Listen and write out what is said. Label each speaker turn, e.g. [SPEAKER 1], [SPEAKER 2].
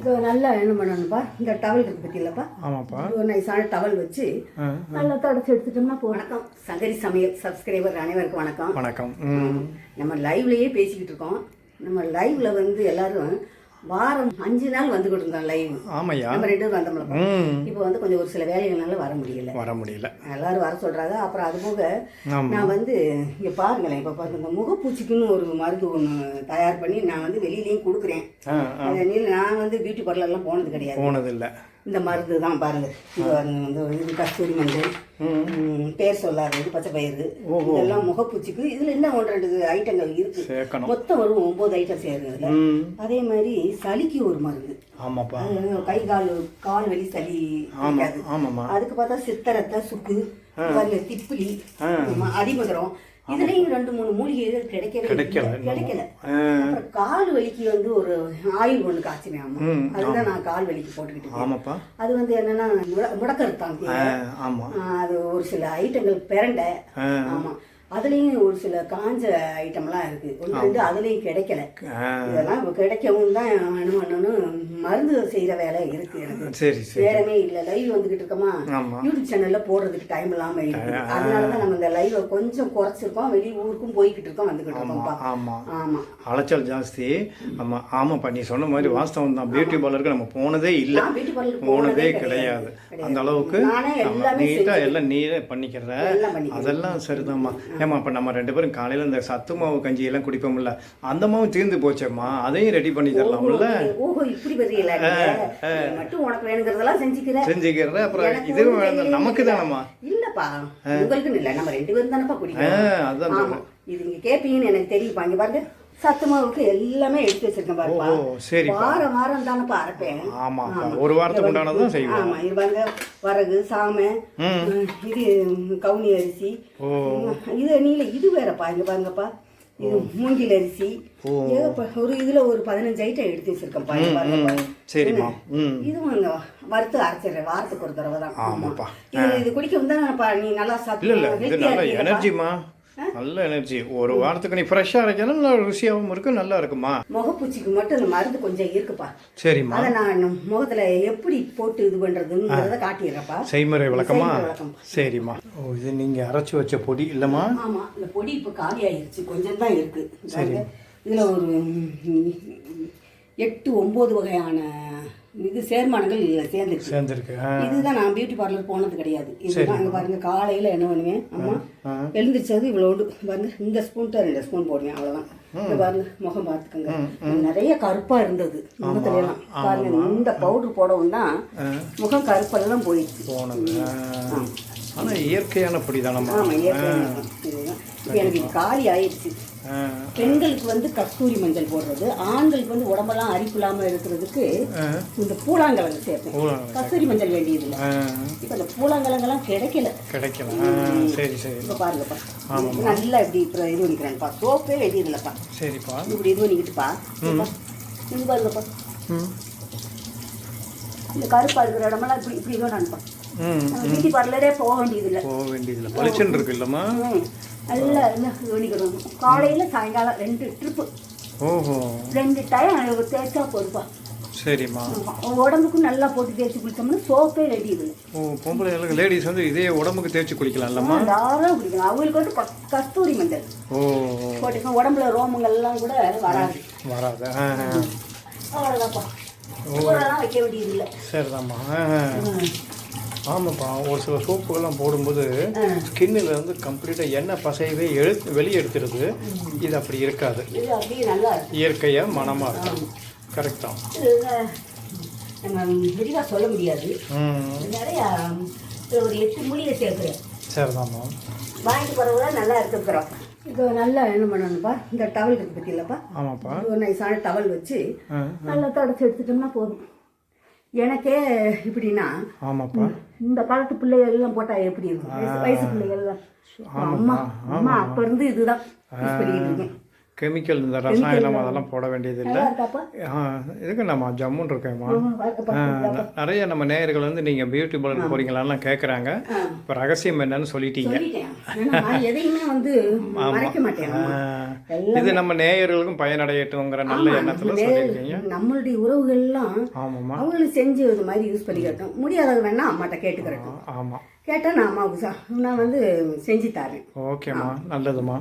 [SPEAKER 1] இப்போ நல்லா என்ன பண்ணணும்ப்பா? இந்த டவல் இருக்கு பற்றியில்லப்பா
[SPEAKER 2] ஆமாப்பா.
[SPEAKER 1] ஒரு நைஸான டவல் வச்சு நல்லா தொடச்சி எடுத்துட்டோம்னா வணக்கம். சங்கரி சமையல் சப்ஸ்கிரைபர் அனைவருக்கும் வணக்கம்.
[SPEAKER 2] வணக்கம்.
[SPEAKER 1] நம்ம லைவ்லயே பேசிக்கிட்டு இருக்கோம். நம்ம லைவ்ல வந்து எல்லாரும் வாரம் அஞ்சு நாள் வந்துகிட்டு இருந்தோம் லைவ்
[SPEAKER 2] ஆமையா?
[SPEAKER 1] நம்ம ரெண்டு பேரும் வந்தோம்ல இப்போ வந்து கொஞ்சம் ஒரு சில வேலைகள்னால வர முடியல.
[SPEAKER 2] வர முடியல.
[SPEAKER 1] எல்லாரும் வர சொல்றாங்க. அப்புறம் அது போக நான் வந்து இங்க பாருங்களேன் இப்போ பாருங்க இந்த முகப்பூச்சிக்குன்னு ஒரு மருந்து ஒன்று தயார் பண்ணி நான் வந்து வெளியிலயும் கொடுக்குறேன். நான் வந்து பியூட்டி பார்லர்லாம் போனது கிடையாது.
[SPEAKER 2] போனதில்லை.
[SPEAKER 1] இந்த மருந்து தான் பாருங்க. இது வந்து கஸ்தூரி மஞ்சள் பேர் சொல்லாதது பச்சை பயிறு. இதெல்லாம் முகப்பூச்சிக்கு இதுல என்ன ஒன்று ரெண்டு ஐட்டங்கள் இருக்கு? மொத்தம் வரும் ஒன்பது ஐட்டம் சேருங்க அதே மாதிரி சளிக்கு ஒரு மருந்து. கை கால் கால் வலி சளி அதுக்கு பார்த்தா சித்தரத்தை சுக்கு திப்பிலி ஆமா, அடிமதுரம் இதுலயும் ரெண்டு மூணு மூலிகைகள் கிடைக்கவே.
[SPEAKER 2] கிடைக்கல
[SPEAKER 1] கிடைக்கல. கால் வலிக்கு வந்து ஒரு ஆயில் ஒன்று காய்ச்சினேன் ஆமா. அதுதான் நான் கால் வலிக்கு போட்டுக்கிட்டு இருக்கேன்.
[SPEAKER 2] ஆமாப்பா.
[SPEAKER 1] அது வந்து என்னன்னா முட- முடக்கருத்தான்
[SPEAKER 2] ஆமா.
[SPEAKER 1] அது ஒரு சில ஐட்டங்கள் பிரண்டை.
[SPEAKER 2] ஆ,
[SPEAKER 1] ஆமா. அதுலயும் ஒரு சில காஞ்ச ஐட்டம்லாம் இருக்கு. ஒன்று ரெண்டு அதுலயும் கிடைக்கல. இதெல்லாம் இப்போ கிடைக்கவும் தான் என்ன பண்ணணும் மருந்து செய்யற வேலை இருக்கு எனக்கு.
[SPEAKER 2] சரி
[SPEAKER 1] நேரமே இல்ல. லைவ் வந்துகிட்டு இருக்கோமா? யூடியூப் சேனல்ல போடுறதுக்கு டைம் இல்லாம இருக்கு. அதனாலதான் நம்ம இந்த லைவ் கொஞ்சம் குறைச்சிருக்கோம். வெளி ஊருக்கும் போய்கிட்டு இருக்கோம் வந்துகிட்டு இருக்கோம்ப்பா
[SPEAKER 2] ஆமா
[SPEAKER 1] ஆமா.
[SPEAKER 2] அலைச்சல் ஜாஸ்தி. ஆமா ஆமாப்பா நீ சொன்ன மாதிரி வாஸ்தவம் தான். பியூட்டி பார்லருக்கு நம்ம போனதே இல்லை. போனதே கிடையாது. அந்த அளவுக்கு நம்ம
[SPEAKER 1] எல்லாமே
[SPEAKER 2] நீரே பண்ணிக்கிற. அதெல்லாம் சரிதாம்மா. ஏமா அப்ப நம்ம ரெண்டு பேரும் காலையில இந்த சத்து மாவு கஞ்சி எல்லாம் குடிப்போம்ல அந்த மாவு தீர்ந்து போச்சேம்மா அதையும் ரெடி பண்ணி தரலாம்ல
[SPEAKER 1] ஓஹோ இப்படி? நீ மட்டும் உனக்கு வேணுங்கிறதெல்லாம் செஞ்சுக்கிற.
[SPEAKER 2] செஞ்சுக்கிறத அப்புறம் இதுவும் வேணும் நமக்கு. தானம்மா?
[SPEAKER 1] இல்லப்பா உங்களுக்குன்னு இல்ல நம்ம ரெண்டு பேரும் தானப்பா குடிக்கிறோம்.
[SPEAKER 2] அதான்
[SPEAKER 1] இது நீங்க கேப்பீங்கன்னு எனக்கு தெரியுப்பா இங்க பாருங்க. சத்து மாவுக்கு எல்லாமே எடுத்து வச்சிருக்கேன் பாருப்பா. வாரம் வாரம் தானப்பா அரைப்பேன்.
[SPEAKER 2] ஆமாப்பா ஒரு வாரத்துக்கு உண்டானதான் செய்வோம்.
[SPEAKER 1] ஆமா இது பாருங்க வரகு சாமை இது கவுனி அரிசி. இது நீல இது வேறப்பா இங்க பாருங்கப்பா. இது மூங்கில் அரிசி. ஒரு இதுல ஒரு பதினஞ்சு ஐட்டம் எடுத்து வச்சிருக்கேன்ப்பா இங்க பாருங்கப்பா
[SPEAKER 2] சரிம்மா.
[SPEAKER 1] இதுவும் அங்க வறுத்து அரைச்சிடுறேன் வாரத்துக்கு ஒரு தடவை தான்
[SPEAKER 2] ஆமாப்பா.
[SPEAKER 1] இது இது குடிக்கவும் தான் நீ நல்லா சாப்பிட்டு
[SPEAKER 2] இது நல்ல எனர்ஜி ஒரு வாரத்துக்கு நீ ஃப்ரெஷ்ஷாக அரைச்சாலும் நல்லா ருசியாகவும் இருக்கும் நல்லா இருக்குமா?
[SPEAKER 1] முகப்பூச்சிக்கு மட்டும் இந்த மருந்து கொஞ்சம் இருக்குப்பா.
[SPEAKER 2] சரிம்மா.
[SPEAKER 1] அதை நான் முகத்துல எப்படி போட்டு இது பண்றதுங்கிறத காட்டிடுறேன்ப்பா
[SPEAKER 2] செய்முறை விளக்கமா. சரிம்மா. ஓ இது நீங்க அரைச்சு வச்ச பொடி இல்லம்மா?
[SPEAKER 1] ஆமா இந்த பொடி இப்ப காலி ஆயிருச்சு கொஞ்சம் தான் இருக்கு. பாருங்க. இதுல ஒரு எட்டு ஒன்பது வகையான இது சேர்மானங்கள் இதுல சேர்ந்துருக்கு.
[SPEAKER 2] சேர்ந்துருக்கு
[SPEAKER 1] இதுதான் நான் பியூட்டி பார்லர் போனது கிடையாது. இதுதான் அங்க பாருங்க காலையில என்ன பண்ணுவேன்? அம்மா எழுந்திரிச்சது இவ்வளோண்டு பாருங்க இந்த ஸ்பூன் ரெண்டு ஸ்பூன் போடுவேன் அவ்வளவுதான். இங்க பாருங்க முகம் பார்த்துக்கோங்க. நிறைய கருப்பா இருந்தது முகத்துல எல்லாம். பாருங்க இந்த பவுடர் போடவும் தான் முகம் கருப்பெல்லாம் போயிடுச்சு.
[SPEAKER 2] போனது ஆ. ஆனா இயற்கையான பொடி தானம்மா
[SPEAKER 1] ஆமா இயற்கையான இதுதான் இப்போ எனக்கு இது காலி ஆயிடுச்சு. பெண்களுக்கு வந்து கஸ்தூரி மஞ்சள் போடுறது ஆண்களுக்கு வந்து உடம்பெல்லாம் அரிப்பு இல்லாம இருக்கிறதுக்கு. இந்த பூலாங்கிழங்கு சேர்ப்பேன். கஸ்தூரி மஞ்சள் வேண்டியதில்லை.
[SPEAKER 2] ஆ,
[SPEAKER 1] இப்போ இந்த பூலாங்கிழங்கெல்லாம் கிடைக்கல.
[SPEAKER 2] கிடைக்கல. சரி சரி.
[SPEAKER 1] இப்போ பாருங்கப்பா. நல்லா இப்படி இப்போ இது பண்ணிக்கிறேன்ப்பா சோப்பே வேண்டியதில்லைப்பா.
[SPEAKER 2] சரிப்பா.
[SPEAKER 1] இப்படி இது பண்ணிக்கிட்டுப்பா. இது பாருங்கப்பா. இந்த கருப்பா இருக்கிற இடமெல்லாம் இப்படி இப்படி வேணாம்ப்பா
[SPEAKER 2] ம்
[SPEAKER 1] நம்ம பியூட்டி பார்லரே போக வேண்டியதில்லை.
[SPEAKER 2] போக வேண்டியதில்லை. பளிச்சுன்னு இருக்கு இல்லம்மா.
[SPEAKER 1] நல்லா பண்ணிக்கிறோம் காலையில சாயங்காலம் ரெண்டு ட்ரிப்பு
[SPEAKER 2] ஓஹோ.
[SPEAKER 1] ரெண்டு டைம் தேய்ச்சா போதுப்பா
[SPEAKER 2] சரிம்மா.
[SPEAKER 1] உடம்புக்கும் நல்லா போட்டு தேய்ச்சி குளிச்சோம்னா சோப்பே வேண்டியதில்லை
[SPEAKER 2] ஓ பொம்பளை லேடிஸ் வந்து இதே உடம்புக்கு தேய்ச்சி குளிக்கலாம்லம்மா?
[SPEAKER 1] தாராளம் குடிக்கணும் அவங்களுக்கு வந்து கஸ்தூரி மஞ்சள்.
[SPEAKER 2] ஓ.
[SPEAKER 1] போட்டுக்கணும் உடம்புல ரோமங்கள்லாம் கூட வராது.
[SPEAKER 2] வராது.
[SPEAKER 1] அவ்வளோதான்ப்பா வைக்க வேண்டியதில்லை.
[SPEAKER 2] சரிதாம்மா. ஆ, ஆமாப்பா ஒரு சில சோப்புகள்லாம் போடும்போது ஸ்கின்னில் வந்து கம்ப்ளீட்டாக எண்ணெய் பசையவே எழு வெளியே எடுத்துருது இது அப்படி இருக்காது. இயற்கையாக மனமாக இருக்கும். கரெக்ட் தான்.
[SPEAKER 1] விரிவாக சொல்ல முடியாது. நிறையா ஒரு எட்டு மூலிகை சேர்க்குறேன்.
[SPEAKER 2] சரிதாம்மா
[SPEAKER 1] வாங்கிட்டு போகிறவங்க நல்லா இருக்குங்கிறோம். இப்போ நல்லா என்ன பண்ணணும்ப்பா? இந்த டவல் இருக்கு பற்றியில்லப்பா
[SPEAKER 2] ஆமாப்பா.
[SPEAKER 1] ஒரு நைஸான டவல் வச்சு நல்லா தொடச்சி எடுத்துட்டோம்னா போதும். எனக்கே இப்படின்னா
[SPEAKER 2] ஆமாப்பா.
[SPEAKER 1] இந்த காலத்து பிள்ளைகள் எல்லாம் போட்டா எப்படி இருக்கும்? வயசு- பிள்ளைகள் எல்லாம் அம்மா அம்மா அப்ப இருந்து இதுதான்.
[SPEAKER 2] கெமிக்கல் இந்த ரசாயனம் அதெல்லாம் போட வேண்டியதில்லை. இதுக்கு நம்ம ஜம்முன்னு இருக்கேம்மா. நிறைய நம்ம நேயர்கள் வந்து நீங்கள் பியூட்டி பார்லர் போறீங்களான்லாம் கேட்குறாங்க இப்போ ரகசியம் என்னன்னு சொல்லிட்டீங்க.
[SPEAKER 1] நான் எதையுமே வந்து
[SPEAKER 2] இது நம்ம நேயர்களுக்கும் பயனடையட்டுங்கிற நல்ல எண்ணத்தில் சொல்லியிருக்கீங்க.
[SPEAKER 1] நம்மளுடைய உறவுகள்லாம்
[SPEAKER 2] ஆமாம்மா.
[SPEAKER 1] அவங்களும் செஞ்சு இது மாதிரி யூஸ் பண்ணிக்கிறட்டும் முடியாதவங்க வேணா அம்மாட்ட கேட்டுக்கிறட்டும்.
[SPEAKER 2] ஆமாம்
[SPEAKER 1] கேட்டால் நான் அம்மாவுக்கு நான் வந்து செஞ்சு தரேன்.
[SPEAKER 2] ஓகேம்மா. நல்லதும்மா.